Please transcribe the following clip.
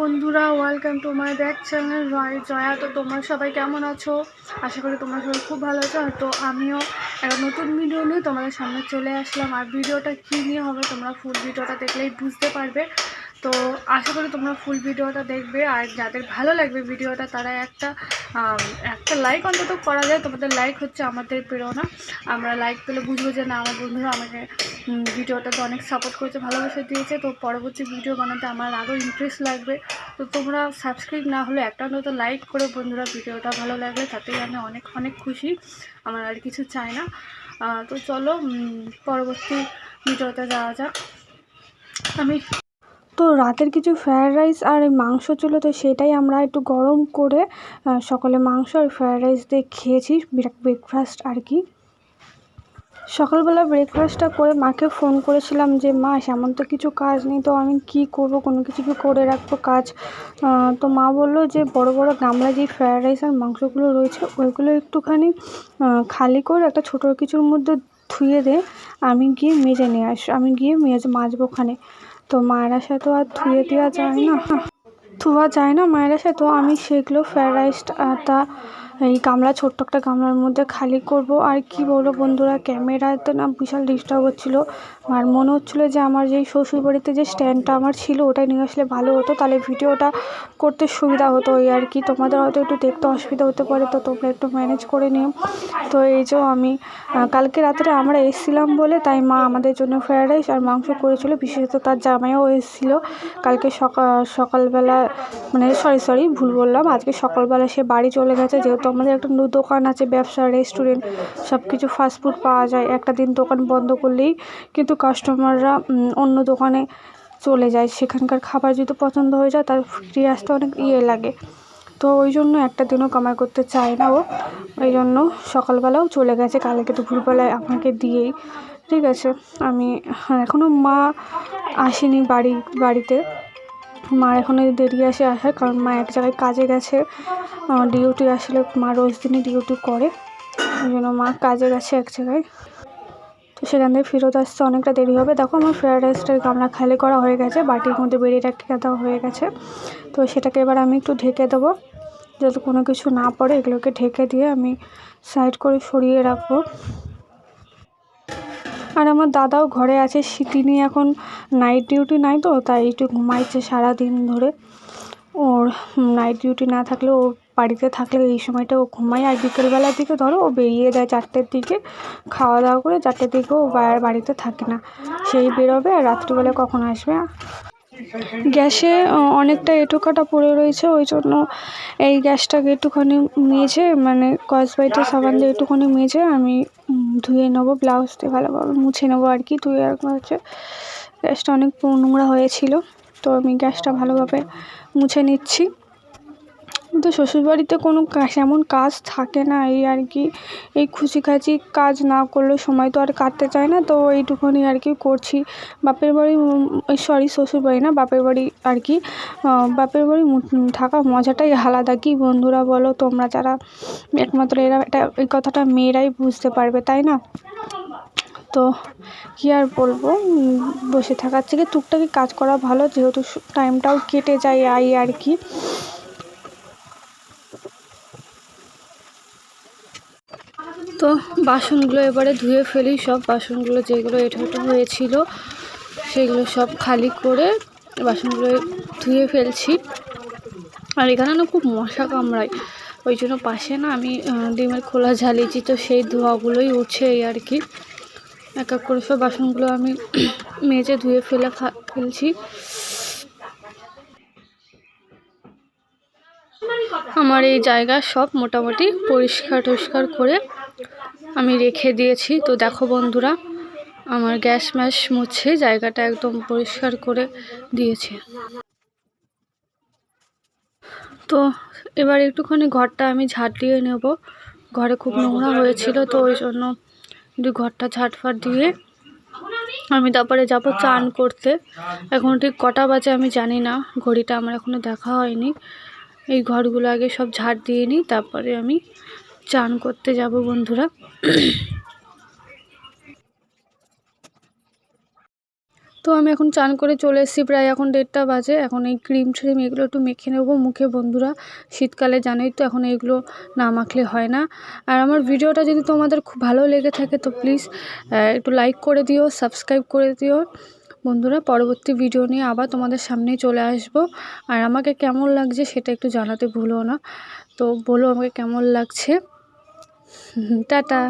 বন্ধুরা welcome to my back channel Roy Jaya তো তোমরা সবাই কেমন আছো? আশা করি তোমরা সবাই খুব ভালো আছো। তো আমিও একটা নতুন ভিডিও নিয়ে তোমাদের সামনে চলে আসলাম। আর ভিডিওটা কী নিয়ে হবে তোমরা ফুল ভিডিওটা দেখলেই বুঝতে পারবে। তো আশা করি তোমরা ফুল ভিডিওটা দেখবে। আর যাদের ভালো লাগবে ভিডিওটা, তারা একটা একটা লাইক অন্তত করা যায়। তোমাদের লাইক হচ্ছে আমাদের প্রেরণা। আমরা লাইক পেলে বুঝব যে, না, আমার বন্ধুরা আমাকে ভিডিওটাতে অনেক সাপোর্ট করেছে, ভালোবাসা দিয়েছে। তো পরবর্তী ভিডিও বানাতে আমার আরও ইন্টারেস্ট লাগবে। তো তোমরা সাবস্ক্রাইব না হলে একটা অন্তত লাইক করে বন্ধুরা ভিডিওটা ভালো লাগবে। তাতেই আমি অনেক অনেক খুশি। আমার আর কিছু চাই না। তো চলো পরবর্তী ভিডিওতে যাওয়া যাক। আমি তো রাতের কিছু ফ্রায়েড রাইস আর মাংস ছিল, তো সেটাই আমরা একটু গরম করে সকালে মাংস আর ফ্রায়েড রাইস দিয়ে খেয়েছি ব্রেকফাস্ট আর কি। সকালবেলা ব্রেকফাস্টটা করে মাকে ফোন করেছিলাম যে, মা, সেমন তো কিছু কাজ নেই, তো আমি কি করব? কোনো কিছু কি করে রাখব কাজ? তো মা বলল যে, বড় বড় গামলা যে ফ্রায়েড রাইস আর মাংসগুলো রয়েছে, ওইগুলো একটুখানি খালি করে একটা ছোটো কিছুর মধ্যে ধুয়ে দে, আমি গিয়ে মেজে নিয়ে আস, আমি গিয়ে মেজ মাজবো ওখানে। তো মায়ের আশায় তো আর ধুয়ে দেওয়া যায় না। ধোয়া যায় না মায়ের আশায়। তো আমি সেগুলো রাইস রাইসটা এই গামলা, ছোট্ট একটা গামলার মধ্যে খালি করব। আর কি বলব বন্ধুরা ক্যামেরাতে না বিশাল ডিস্টার্ব হচ্ছিল। আর মনে হচ্ছিল যে আমার যেই শ্বশুরবাড়িতে যে স্ট্যান্ডটা আমার ছিল ওটা নিয়ে আসলে ভালো হতো। তাহলে ভিডিওটা করতে সুবিধা হতো ওই আর কি। তোমাদের হয়তো একটু দেখতে অসুবিধা হতে পারে, তো তোমরা একটু ম্যানেজ করে নিও। তো এই যে আমি কালকে রাত্রে আমরা এসেছিলাম বলে, তাই মা আমাদের জন্য ফ্রায়েড রাইস আর মাংস করেছিল। বিশেষত তার জামাইও এসেছিল। কালকে সকাল সকালবেলা মানে সরি সরি ভুল বললাম। আজকে সকালবেলা সে বাড়ি চলে গেছে, যেহেতু আমাদের একটা দোকান আছে, ব্যবসা রেস্টুরেন্ট সব কিছু ফাস্টফুড পাওয়া যায়। একটা দিন দোকান বন্ধ করলেই কিন্তু কাস্টমাররা অন্য দোকানে চলে যায়। সেখানকার খাবার যদি পছন্দ হয়ে যায়, তার ফিরে আসতে অনেক ইয়ে লাগে। তো ওই জন্য একটা দিনও কামাই করতে চায় না ও। ওই জন্য সকালবেলাও চলে গেছে। কালকে দুপুরবেলায় আমাকে দিয়েই। ঠিক আছে, আমি এখনও মা আসেনি বাড়ি, বাড়িতে। মার এখনও দেরি আসে আসার কারণ মা এক জায়গায় কাজে গেছে। ডিউটি আসলে মা রোজ দিনই ডিউটি করে। ওই জন্য মা কাজে গেছে এক জায়গায়। তো সেখান থেকে ফেরত আসতে অনেকটা দেরি হবে। দেখো আমার ফ্রায়েড রাইসটার গামলা খালি করা হয়ে গেছে, বাটির মধ্যে বেরিয়ে রেখে দেওয়া হয়ে গেছে। তো সেটাকে এবার আমি একটু ঢেকে দেবো। যাতে কোনো কিছু না পড়ে, এগুলোকে ঢেকে দিয়ে আমি সাইড করে সরিয়ে রাখব। আর আমার দাদাও ঘরে আছে তিনি এখন নাইট ডিউটি নাই তো, তাই একটু ঘুমাইছে সারাদিন ধরে। ওর নাইট ডিউটি না থাকলে ও বাড়িতে থাকলে এই সময়টা ও ঘুমায়। আর বিকেলবেলার দিকে ধরো, ও বেরিয়ে যায় চারটের দিকে খাওয়া দাওয়া করে চারটের দিকে ও বাড়িতে থাকে না। সেই বেরোবে আর রাত্রিবেলা কখন আসবে? গ্যাসে অনেকটা এঁটোকাটা পড়ে রয়েছে, ওই জন্য এই গ্যাসটাকে একটুখানি মেজে মানে কসবাইটে সাবান দিয়ে একটুখানি মেজে আমি ধুয়ে নেব, ব্লাউজ দিয়ে ভালোভাবে মুছে নেব আর কি, ধুয়ে হচ্ছে গ্যাসটা অনেক নোংরা হয়েছিল, তো আমি গ্যাসটা ভালোভাবে মুছে নিচ্ছি। কিন্তু শ্বশুরবাড়িতে কোনো কাজ এমন কাজ থাকে না। এই আর কি, এই খুশিখাচি কাজ না করলে সময় তো আর কাটতে চায় না। তো এইটুকুনি আর কি করছি। বাপের বাড়ি সরি শ্বশুরবাড়ি না, বাপের বাড়ি আর কি বাপের বাড়ি থাকা মজাটাই আলাদা। কি বন্ধুরা বলো, তোমরা যারা একমাত্র এরা, এটা, এই কথাটা মেয়েরাই বুঝতে পারবে, তাই না? তো কী আর বলব বসে থাকার থেকে টুকটাকি কাজ করা ভালো। যেহেতু টাইমটাও কেটে যায় আর কি। তো বাসনগুলো এবারে ধুয়ে ফেলি। সব বাসনগুলো যেগুলো এঁটো হয়েছিল, সেগুলো সব খালি করে বাসনগুলো ধুয়ে ফেলছি। আর এখানে না খুব মশা কামড়ায়, ওই জন্য পাশে না আমি ডিমের খোলা ঝালিয়েছি, তো সেই ধোয়াগুলোই উঠছে এই আর কি। এক এক করে সব বাসনগুলো আমি মেজে ধুয়ে ফেলে ফেলছি। আমার এই জায়গা সব মোটামুটি পরিষ্কার টরিষ্কার করে আমি রেখে দিয়েছি। তো দেখো বন্ধুরা, আমার গ্যাস ম্যাশ মুছে জায়গাটা একদম পরিষ্কার করে দিয়েছে। তো এবার একটুখানি ঘরটা আমি ঝাঁট দিয়ে নেব। ঘরে খুব নোংরা হয়েছিল, তো ওই জন্য ঘরটা ঝাঁটফাট দিয়ে আমি তারপরে যাব চান করতে। এখন ঠিক কটা বাজে আমি জানি না, ঘড়িটা আমার এখনও দেখা হয়নি। এই ঘরগুলো আগে সব ঝাড় দিয়ে নিই, তারপরে আমি চান করতে যাব বন্ধুরা। তো আমি এখন চান করে চলে এসেছি, প্রায় এখন দেড়টা বাজে। এখন এই ক্রিম ট্রিম এগুলো একটু মেখে নেব মুখে, বন্ধুরা। শীতকালে জানোই তো, এখন এগুলো না মাখলে হয় না। আর আমার ভিডিওটা যদি তোমাদের খুব ভালো লেগে থাকে, তো প্লিজ একটু লাইক করে দিও সাবস্ক্রাইব করে দিও। বন্ধুরা, পরবর্তী ভিডিও নিয়ে আবার তোমাদের সামনেই চলে আসব। আর আমাকে কেমন লাগছে সেটা একটু জানাতে ভুলো না। তো বলো, আমাকে কেমন লাগছে? টাটা।